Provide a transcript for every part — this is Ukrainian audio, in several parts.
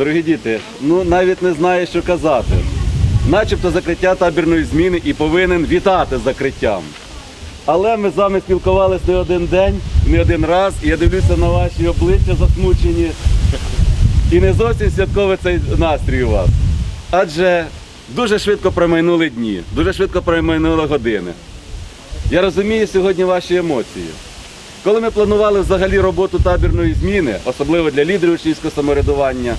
Дорогі діти, ну навіть не знаю, що казати. Начебто закриття табірної зміни і повинен вітати з закриттям. Але ми з вами спілкувалися не один день, не один раз, і я дивлюся на ваші обличчя засмучені. І не зовсім святковий цей настрій у вас. Адже дуже швидко промайнули дні, дуже швидко промайнули години. Я розумію сьогодні ваші емоції. Коли ми планували взагалі роботу табірної зміни, особливо для лідерів учнівського самоврядування,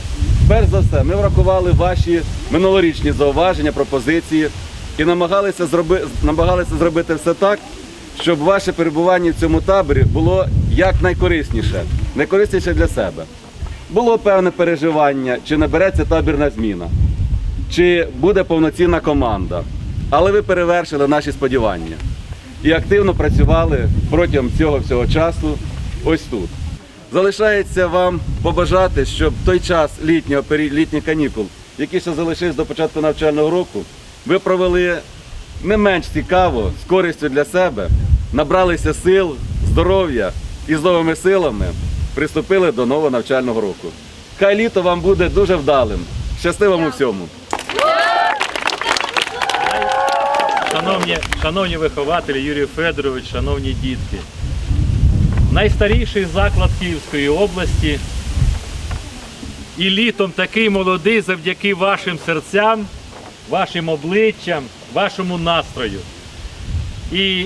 перш за все, ми врахували ваші минулорічні зауваження, пропозиції і намагалися, зроби, намагалися зробити все так, щоб ваше перебування в цьому таборі було якнайкорисніше, найкорисніше для себе. Було певне переживання, чи набереться табірна зміна, чи буде повноцінна команда. Але ви перевершили наші сподівання і активно працювали протягом цього всього часу ось тут. Залишається вам побажати, щоб той час літнього літніх канікул, який ще залишився до початку навчального року, ви провели не менш цікаво, з користю для себе, набралися сил, здоров'я і з новими силами приступили до нового навчального року. Хай літо вам буде дуже вдалим. Щасти вам у всьому! Шановні, шановні вихователі, Юрій Федорович, шановні дітки. Найстаріший заклад Київської області. І літом такий молодий завдяки вашим серцям, вашим обличчям, вашому настрою. І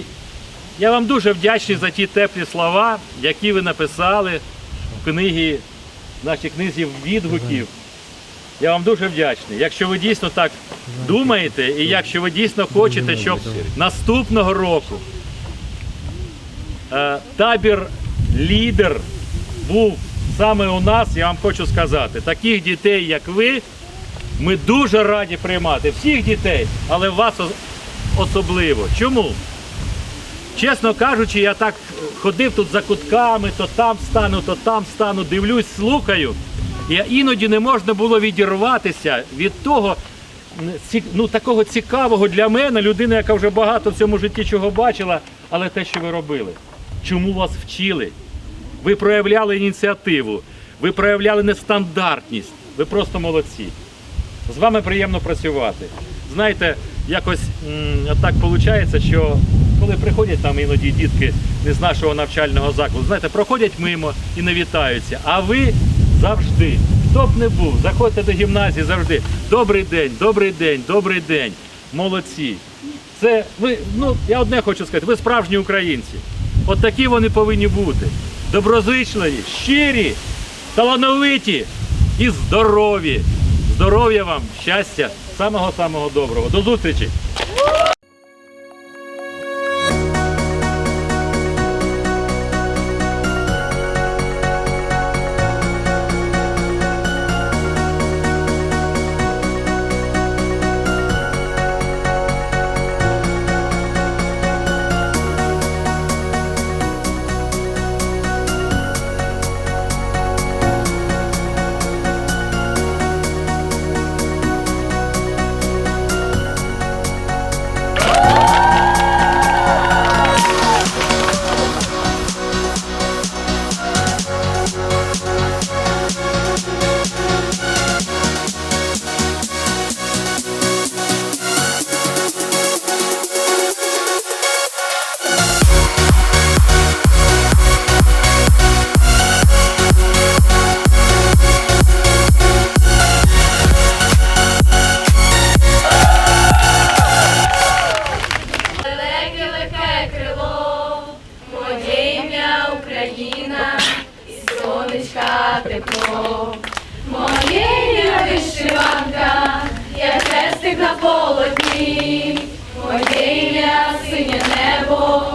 я вам дуже вдячний за ті теплі слова, які ви написали в книгі, в нашій книзі відгуків. Я вам дуже вдячний. Якщо ви дійсно так думаєте, і якщо ви дійсно хочете, щоб наступного року табір лідер був саме у нас, я вам хочу сказати, таких дітей, як ви, ми дуже раді приймати. Всіх дітей, але вас особливо. Чому? Чесно кажучи, я так ходив тут за кутками, то там стану, то там стану, дивлюсь, слухаю. І іноді не можна було відірватися від того, ну, такого цікавого для мене, людина, яка вже багато в цьому житті чого бачила, але те, що ви робили. Чому вас вчили? Ви проявляли ініціативу, ви проявляли нестандартність. Ви просто молодці. З вами приємно працювати. Знаєте, якось м, так виходить, що коли приходять там іноді дітки не з нашого навчального закладу, знаєте, проходять мимо і не вітаються. А ви завжди, хто б не був, заходьте до гімназії завжди. Добрий день, добрий день, добрий день. Молодці. Це ви, ну я одне хочу сказати, ви справжні українці. От такі вони повинні бути. Доброзичливі, щирі, талановиті і здорові. Здоров'я вам, щастя, самого-самого доброго. До зустрічі! Тепло. Моє ім'я вишиванка, я хрестик на полотні, моє синє небо,